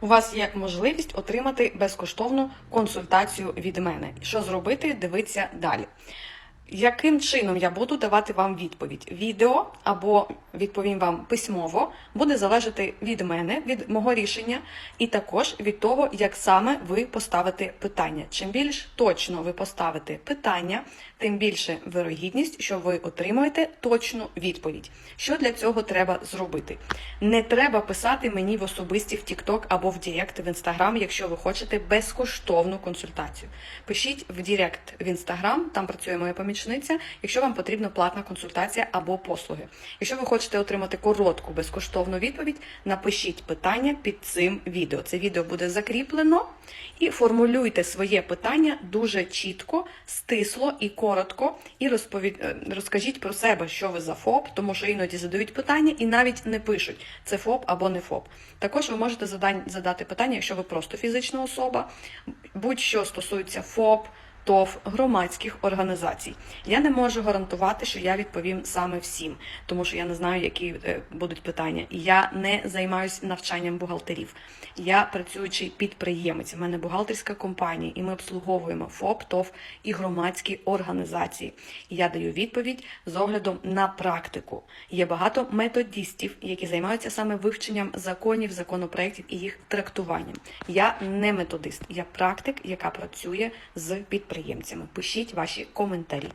у вас є можливість отримати безкоштовну консультацію від мене. Що зробити? Дивіться далі. Яким чином я буду давати вам відповідь? Відео або відповім вам письмово буде залежати від мене, від мого рішення, і також від того, як саме ви поставите питання. Чим більш точно ви поставите питання, тим більше вирогідність, що ви отримаєте точну відповідь. Що для цього треба зробити? Не треба писати мені в особисті в TikTok або в Директ в Instagram, якщо ви хочете безкоштовну консультацію. Пишіть в Директ в Instagram, там працює моя помічниця, якщо вам потрібна платна консультація або послуги. Якщо ви хочете отримати коротку безкоштовну відповідь, напишіть питання під цим відео. Це відео буде закріплено і формулюйте своє питання дуже чітко, стисло і коротко. І розповід... е, розкажіть про себе, що ви за ФОП, тому що іноді задають питання і навіть не пишуть, це ФОП або не ФОП. Також ви можете задати питання, якщо ви просто фізична особа, будь-що стосується ФОП. ТОВ громадських організацій. Я не можу гарантувати, що я відповім саме всім, тому що я не знаю, які е, будуть питання. Я не займаюся навчанням бухгалтерів. Я працюючий підприємець. У мене бухгалтерська компанія, і ми обслуговуємо ФОП, ТОВ і громадські організації. Я даю відповідь з оглядом на практику. Є багато методістів, які займаються саме вивченням законів, законопроєктів і їх трактуванням. Я не методист, я практик, яка працює з підприємцями. Пишіть ваші коментарі.